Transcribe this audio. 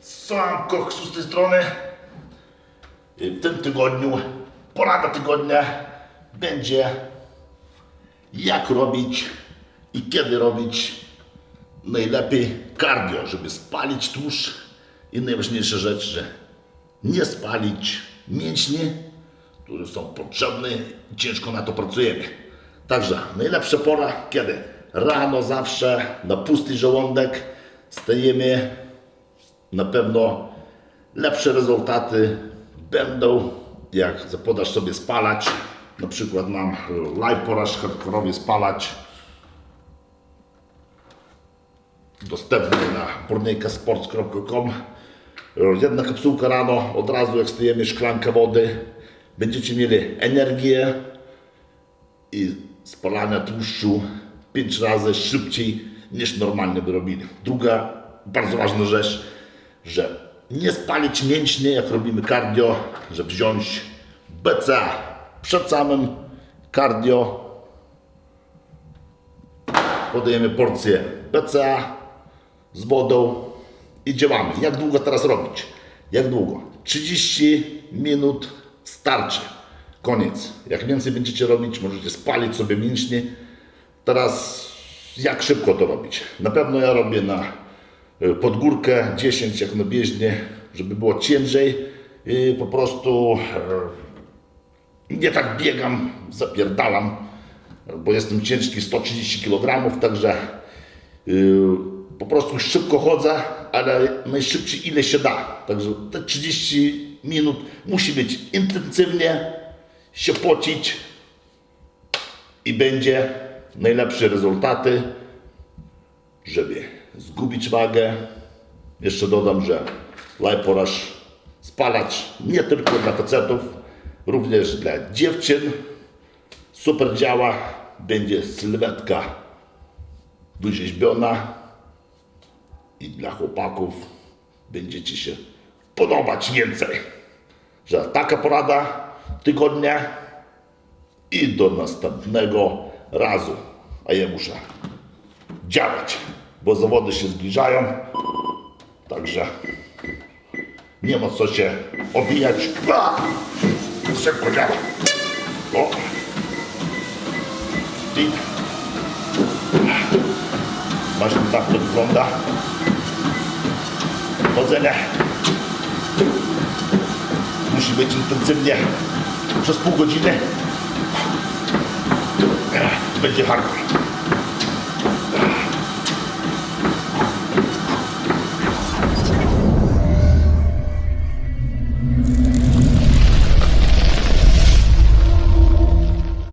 Sam Koksu z tej strony. I W tym tygodniu, porada tygodnia będzie jak robić i kiedy robić najlepiej cardio, żeby spalić tłuszcz i najważniejsza rzecz, że nie spalić mięśni, które są potrzebne i ciężko na to pracujemy. Także najlepsza pora, kiedy rano zawsze na pusty żołądek stajemy, na pewno lepsze rezultaty będą, jak zapodasz sobie spalać. Na przykład mam live poraż hardkorowy spalać dostępny na burniejkasports.com. Jedna kapsułka rano, od razu jak stajemy, szklanka wody. Będziecie mieli energię i spalania tłuszczu 5 razy szybciej niż normalnie by robili. Druga bardzo ważna rzecz, że nie spalić mięśnie jak robimy cardio, że wziąć BCA przed samym cardio podajemy porcję BCA z wodą i działamy. Jak długo teraz robić? Jak długo? 30 minut starczy. Koniec. Jak więcej będziecie robić, możecie spalić sobie mięśnie. Teraz jak szybko to robić? Na pewno ja robię na y, podgórkę 10 jak na bieżnie, żeby było ciężej. I po prostu y, nie tak biegam, zapierdalam, bo jestem ciężki 130 kg, także yy, po prostu szybko chodzę, ale najszybciej ile się da. Także te 30 minut musi być intensywnie, się pocić i będzie najlepsze rezultaty, żeby zgubić wagę. Jeszcze dodam, że lajporaż spalacz nie tylko dla facetów, również dla dziewczyn. Super działa, będzie sylwetka wyrzeźbiona i dla chłopaków będziecie się podobać więcej. Że taka porada tygodnia i do następnego razu. A ja muszę działać, bo zawody się zbliżają. Także nie ma co się obijać. A! Szybko działa. O! I właśnie tak to wygląda. Chodzenie musi być intensywnie przez pół godziny. Będzie hardcore.